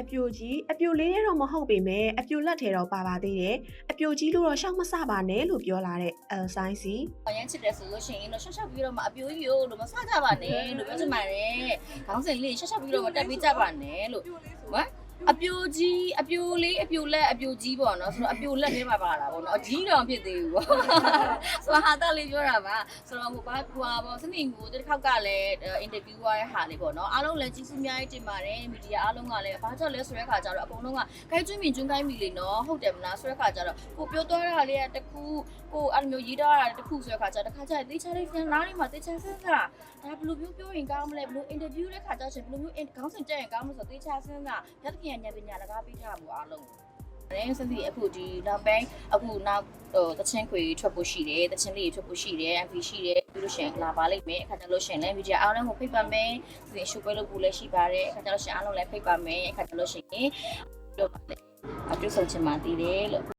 အပြိုကြီးအပြိုလေးရဲတော့မဟုတ်ပေမဲ့အပြိုလက်ထဲတော့ပါပါသေးတယ်အပြိုကြီးလို့တော့ရှောက်မစပါနဲ့လို့ပြောလာတဲ့အယ်ဆိုင်စီအရင်ချစ်တယ်ဆိုလို့ရှိရင်တော့ရှော့ရှော့ပြီးတော့မအပြိုကြီးရို့လို့မဆကြပါနဲ့လို့ပြောချင်ပါတယ်ခေါင်းစဉ်လေးရှော့ရှော့ပြီးတော့မတက်ပြီးကြပါနဲ့လို့ဟမ် အပြိုကြီးအပြိုလေးအပြိုလက်အပြိုကြီးပေါ့နော်ဆိုတော့အပြိုလက်ထဲမှာပါလာပေါ့နော်အကြီးတော့ဖြစ်သေးဘူးပေါ့ဆိုတော့ဟာတာလေးပြောတာပါဆိုတော့ဟိုဘာဟိုပါပေါ့စနေကိုတစ်ခါကလည်းအင်တာဗျူးရတဲ့ဟာလေးပေါ့နော်အားလုံးလည်းကြီးစုအများကြီးတင်ပါတယ်မီဒီယာအားလုံးကလည်းဘာကြောင့်လဲဆိုတဲ့ခါကျတော့အကုန်လုံးကခိုင်းကျွင်းမြင်ကျွန်းခိုင်းမိလေနော်ဟုတ်တယ်မလားဆိုတဲ့ခါကျတော့ကိုပြောသွားတာလေးကတခုကိုအဲ့လိုမျိုးရေးထားတာတခုဆိုတဲ့ခါကျတော့တစ်ခါကျရင်တေချာလေးပြန်လာနေမှာတေချာစဉ်းစား ဒါဘယ်လိုမျိုးပြောရင်ကောင်းမလဲဘယ်လိုအင်တာဗျူးတဲ့ခါကျရင်ဘယ်လိုမျိုးခေါင်းစဉ်တက်ရင်ကောင်းမလဲဆိုတေချာစဉ်းစားညတခင်ညပညာလကားပေးထားမှုအားလုံးတယ်စစီအခုဒီနောက်ပိုင်းအခုနောက်ဟိုတချင်းခွေထွက်ဖို့ရှိတယ်တချင်းလေးထွက်ဖို့ရှိတယ် MV ရှိတယ်ပြီးလို့ရှိရင်လာပါလိမ့်မယ်အခါကျလို့ရှိရင်လည်းဗီဒီယိုအားလုံးကိုဖိတ်ပါမယ်ဒီရှုပ်ပွဲလုပ်ဖို့လည်းရှိပါတယ်အခါကျလို့ရှိရင်အားလုံးလည်းဖိတ်ပါမယ်အခါကျလို့ရှိရင်တော့ပါလေအတူဆုံးချင်မှတည်တယ်လို့